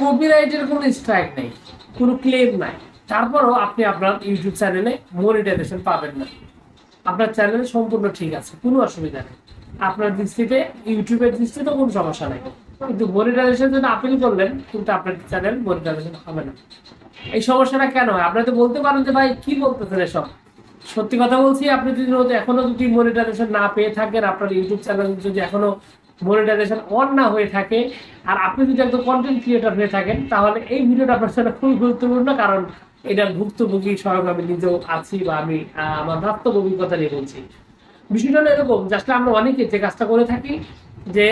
কপিরাইটের কোনো স্ট্রাইক নেই, কোনো ক্লেম নাই। তারপরও আপনি আপনার ইউটিউব চ্যানেলে মনিটাইজেশন পাবেন না। আপনার চ্যানেল সম্পূর্ণ ঠিক আছে, কোনো অসুবিধা নেই। আপনার দৃষ্টিতে ইউটিউবের দৃষ্টিতে কোনো সমস্যা নেই। কিন্তু মনিটাইজেশন জন্য আপিল করলেন, কিন্তু আপনার চ্যানেল মনিটাইজেশন হবে না। এই সমস্যাটা কেন হয়? আপনারা তো বলতে পারেন যে, ভাই, কি বলতেছেন এসব? সত্যি কথা বলছি, আপনি যদি এখনও যদি মনিটাইজেশন না পেয়ে থাকেন, আপনার ইউটিউব চ্যানেল যদি এখনও মনিটাইজেশন অন না হয়ে থাকে, আর আপনি যদি একজন কন্টেন্ট ক্রিয়েটর হয়ে থাকেন, তাহলে এই ভিডিওটা আপনার জন্য খুবই গুরুত্বপূর্ণ, কারণ এটার ভুক্তভোগী স্বয়ং আমি নিজেও আছি বা আমি আমার বাস্তব অভিজ্ঞতা নিয়ে বলছি। বিষয়টা এরকম আসলে আমরা অনেকে যে কাজটা করে থাকি, যে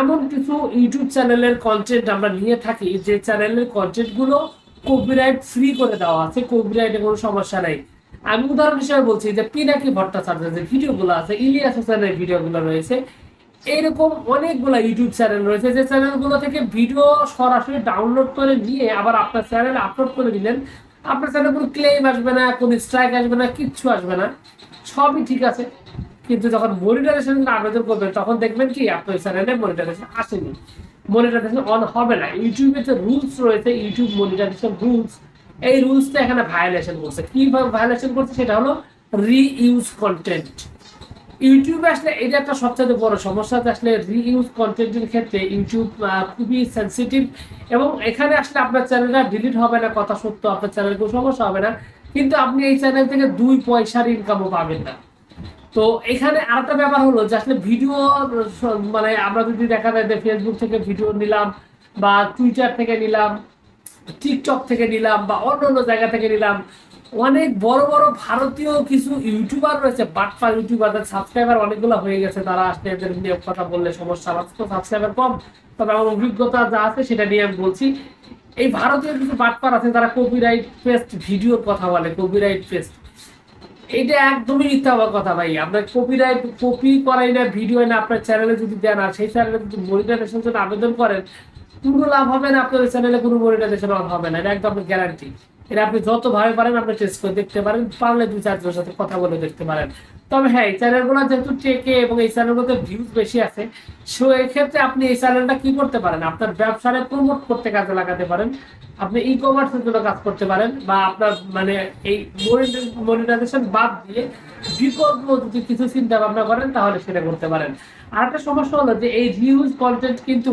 এমন কিছু ইউটিউব চ্যানেলের কন্টেন্ট আমরা নিয়ে থাকি, যে চ্যানেলের কন্টেন্টগুলো কপিরাইট ফ্রি করে দেওয়া আছে কপিরাইটে কোনো সমস্যা নেই। আমি উদাহরণ হিসেবে বলছি যে পিনাকি ভট্টাচার্যের যে ভিডিওগুলো আছে ইলিয়াস হোসেনের ভিডিওগুলো রয়েছে এইরকম অনেকগুলো ইউটিউব চ্যানেল রয়েছে। যে চ্যানেলগুলো থেকে ভিডিও সরাসরি ডাউনলোড করে নিয়ে আবার আপনার চ্যানেলে আপলোড করে দিলেন। আপনার চ্যানেলে কোনো ক্লেম আসবে না, কোনো স্ট্রাইক আসবে না, কিচ্ছু আসবে না। সবই ঠিক আছে। কিন্তু যখন মনিটাইজেশন আবেদন করবেন, তখন দেখবেন কি, আপনার চ্যানেলে মনিটাইজেশন আসেনি। মনিটাইজেশন অন হবে না। ইউটিউবে যে রুলস রয়েছে ইউটিউব মনিটাইজেশন রুলস এই রুলসটা এখানে ভায়োলেশন করছে। কীভাবে ভায়োলেশন করছে, সেটা হলো রিইউজ কন্টেন্ট ইউটিউবে আসলে এটা একটা সবচেয়ে বড় সমস্যা আসলে রিইউজ কন্টেন্টের ক্ষেত্রে ইউটিউব খুবই সেন্সিটিভ এবং এখানে আসলে আপনার চ্যানেলটা ডিলিট হবে না, কথা সত্য, আপনার চ্যানেল কোনো সমস্যা হবে না। কিন্তু আপনি এই চ্যানেল থেকে দুই পয়সার ইনকামও পাবেন না। তো এখানে আরেকটা ব্যাপার হলো যে আসলে ভিডিও মানে আমরা যদি দেখা যায় যে ফেসবুক থেকে ভিডিও নিলাম বা টুইটার থেকে নিলাম টিকটক থেকে নিলাম বা অন্য অন্য জায়গা থেকে নিলাম অনেক বড় বড় ভারতীয় কিছু ইউটিউবার রয়েছে, বাটফা ইউটিউবার সাবস্ক্রাইবার অনেকগুলো হয়ে গেছে, তারা আসলে এদের নিয়ে কথা বললে সমস্যা, আমার তো সাবস্ক্রাইবার কম, তবে আমার অভিজ্ঞতা যা আছে সেটা নিয়ে আমি বলছি। এই ভারতীয় কিছু বাটপার আছে তারা কপিরাইট পেস্ট ভিডিওর কথা বলে কপিরাইট পেস্ট এটা একদমই মিথ্যা হওয়ার কথা ভাই, আপনার কপিরাইট কপি করাই না ভিডিও না, আপনার চ্যানেলে যদি দেন, আর সেই চ্যানেলে যদি মনিটাইজেশন জন্য আবেদন করেন, কোনো লাভ হবে না আপনার চ্যানেলে কোনো মনিটাইজেশন হবে না, এটা একদম গ্যারান্টি এটা আপনি যত ভাবে পারেন, আপনি টেস্ট করে দেখতে পারেন। পারলে দুই চারজনের সাথে কথা বলে দেখতে পারেন। তবে হ্যাঁ এই চ্যানেলগুলো যেহেতু টেকে এবং এই চ্যানেলগুলোতে ভিউজ বেশি আছে সো এক্ষেত্রে আপনি এই চ্যানেলটা কি করতে পারেন? আপনার ব্যবসারে প্রমোট করতে কাজে লাগাতে পারেন, আপনি ই কমার্সের জন্য কাজ করতে পারেন, বা আপনার মানে এই মনিটাইজেশন বাদ দিয়ে বিকল্প যদি কিছু চিন্তা ভাবনা করেন, তাহলে সেটা করতে পারেন। আর একটা সমস্যা হলো যে এই রিউজ কন্টেন্ট কিন্তু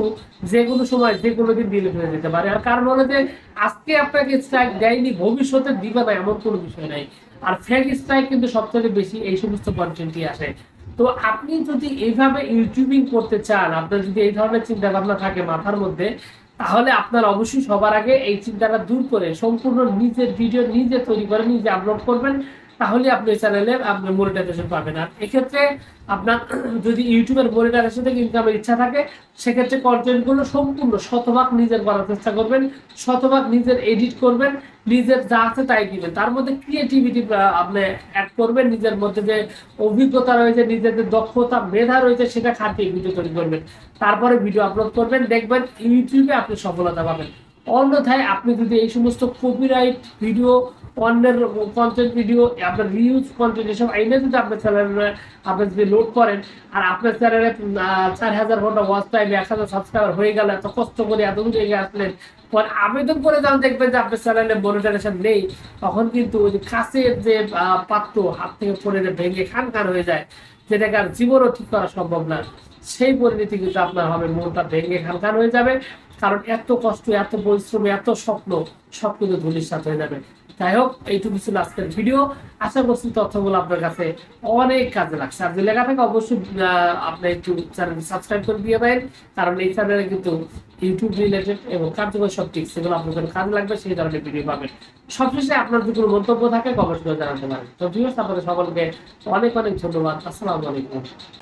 যে কোনো সময় যে কোনো দিন ডিলিট হয়ে যেতে পারে। আর কারণ হলো যে আজকে আপনাকে স্ট্রাইক দেয়নি, ভবিষ্যতে দিবে না, এমন কোনো বিষয় নাই। আর ফেক স্ট্রাইক কিন্তু সবথেকে বেশি এই সমস্ত কন্টেন্টই আসে। তো আপনি যদি এইভাবে ইউটিউবিং করতে চান, আপনার যদি এই ধরনের চিন্তা ভাবনা থাকে মাথার মধ্যে, তাহলে আপনার অবশ্যই সবার আগে এই চিন্তাটা দূর করে, সম্পূর্ণ নিজের ভিডিও নিজে তৈরি করে, নিজে আপলোড করবেন। তাহলে আপনি চ্যানেলে আপনি মনিটাইজেশন পাবেন। আর এক্ষেত্রে আপনার যদি ইউটিউবের মনিটাইজেশন থেকে ইনকামের ইচ্ছা থাকে, সেক্ষেত্রে কন্টেন্টগুলো সম্পূর্ণ শতভাগ নিজের করার চেষ্টা করবেন, শতভাগ নিজের এডিট করবেন, নিজের যা আছে তাই দিবেন তার মধ্যে ক্রিয়েটিভিটি আপনি অ্যাড করবেন, নিজের মধ্যে যে অভিজ্ঞতা রয়েছে, নিজের যে দক্ষতা, মেধা রয়েছে, সেটা খাটিয়ে ভিডিও তৈরি করবেন। তারপরে ভিডিও আপলোড করবেন, দেখবেন ইউটিউবে আপনি সফলতা পাবেন। অন্যথায় আপনি যদি এই সমস্ত কপিরাইট ভিডিও অন্যের কন্টেন্ট ভিডিও আপনার রিউজ কন্টেন্ট এসব আইনে যদি আপনার চ্যানেলে আপনি যদি লোড করেন, আর আপনার চ্যানেলে চার হাজার ঘণ্টা ওয়াচ টাইম এক হাজার সাবস্ক্রাইবার হয়ে গেল, এত কষ্ট করে এত দূর এগিয়ে আসলেন, পরে আবেদন করে যখন দেখবেন যে আপনার চ্যানেলে মনিটাইজেশন নেই, তখন কিন্তু ওই যে কাছের যে পাত্র, হাত থেকে পড়ে ভেঙে খান খান হয়ে যায়, যেটাকে আর জীবনও ঠিক করা সম্ভব না, সেই পরিণতি কিন্তু আপনার হবে, মনটা ভেঙে খান খান হয়ে যাবে কারণ এত কষ্ট এত পরিশ্রম এত স্বপ্ন সব কিন্তু ধুলির সাথে হয়ে যাবে। যাই হোক এইটুকু ছিল আজকের ভিডিও। আশা করছি তথ্যগুলো আপনার কাছে অনেক কাজে লাগছে। আর যে লেখা থাকে অবশ্যই আহ, আপনি একটু চ্যানেল সাবস্ক্রাইব করে দিয়ে দেন। কারণ এই চ্যানেলে কিন্তু ইউটিউব রিলেটেড এবং কার্যকর সব টিপস সেগুলো আপনার জন্য কাজে লাগবে সেই ধরনের ভিডিও পাবেন। সবশেষে আপনার যদি কোনো মন্তব্য থাকে করে জানাতে পারেন। তো ভিউয়ার্স আপনাদের সকলকে অনেক অনেক ধন্যবাদ। আসসালামু আলাইকুম।